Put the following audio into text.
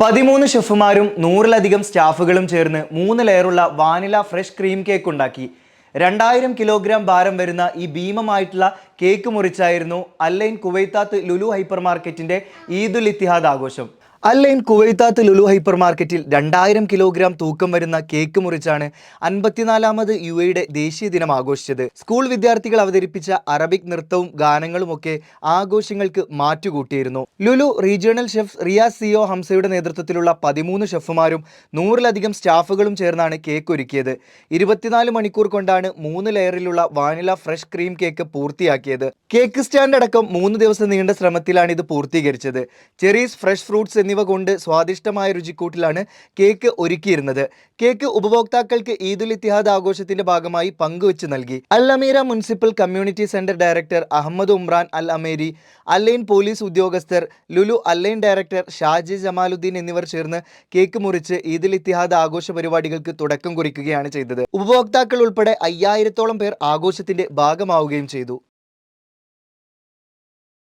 പതിമൂന്ന് ഷെഫുമാരും നൂറിലധികം സ്റ്റാഫുകളും ചേർന്ന് മൂന്ന് ലെയറുള്ള വാനില ഫ്രഷ് ക്രീം കേക്ക് ഉണ്ടാക്കി. രണ്ടായിരം കിലോഗ്രാം ഭാരം വരുന്ന ഈ ഭീമമായിട്ടുള്ള cake മുറിച്ചായിരുന്നു Al Ain Kuwaitat Lulu hyper മാർക്കറ്റിന്റെ ഈദുൽ ഇത്തിഹാദ് ആഘോഷം. Al Ain Kuwaitat Lulu hyper മാർക്കറ്റിൽ രണ്ടായിരം കിലോഗ്രാം തൂക്കം വരുന്ന കേക്ക് മുറിച്ചാണ് അൻപത്തിനാലാമത് യു എയുടെ ദേശീയ ദിനം ആഘോഷിച്ചത്. സ്കൂൾ വിദ്യാർത്ഥികൾ അവതരിപ്പിച്ച അറബിക് നൃത്തവും ഗാനങ്ങളുമൊക്കെ ആഘോഷങ്ങൾക്ക് മാറ്റുകൂട്ടിയിരുന്നു. Lulu regional chef Riyas C ഹംസയുടെ നേതൃത്വത്തിലുള്ള പതിമൂന്ന് ഷെഫുമാരും നൂറിലധികം സ്റ്റാഫുകളും ചേർന്നാണ് കേക്ക് ഒരുക്കിയത്. ഇരുപത്തിനാല് മണിക്കൂർ കൊണ്ടാണ് മൂന്ന് ലെയറിലുള്ള വാനില ഫ്രഷ് ക്രീം കേക്ക് പൂർത്തിയാക്കിയത്. കേക്ക് സ്റ്റാൻഡ് അടക്കം മൂന്ന് ദിവസം നീണ്ട ശ്രമത്തിലാണ് ഇത് പൂർത്തീകരിച്ചത്. ചെറീസ് ഫ്രഷ് ഫ്രൂട്ട്സ് എന്നിവ കൊണ്ട് സ്വാദിഷ്ടമായ രുചിക്കൂട്ടിലാണ് കേക്ക് ഒരുക്കിയിരുന്നത്. കേക്ക് ഉപഭോക്താക്കൾക്ക് ഈദുൽ ഇത്തിഹാദ് ആഘോഷത്തിന്റെ ഭാഗമായി പങ്കുവച്ച് നൽകി. Al Ameera municipal community centre director Ahmed Omran Al Ameri Al Ain police ഉദ്യോഗസ്ഥർ Lulu Al Ain director Shaji Jamaluddin എന്നിവർ ചേർന്ന് കേക്ക് മുറിച്ച് ഈദുൽ ഇത്തിഹാദ് ആഘോഷ പരിപാടികൾക്ക് തുടക്കം കുറിക്കുകയാണ് ചെയ്തത്. ഉപഭോക്താക്കൾ ഉൾപ്പെടെ അയ്യായിരത്തോളം പേർ ആഘോഷത്തിന്റെ ഭാഗമാവുകയും ചെയ്തു.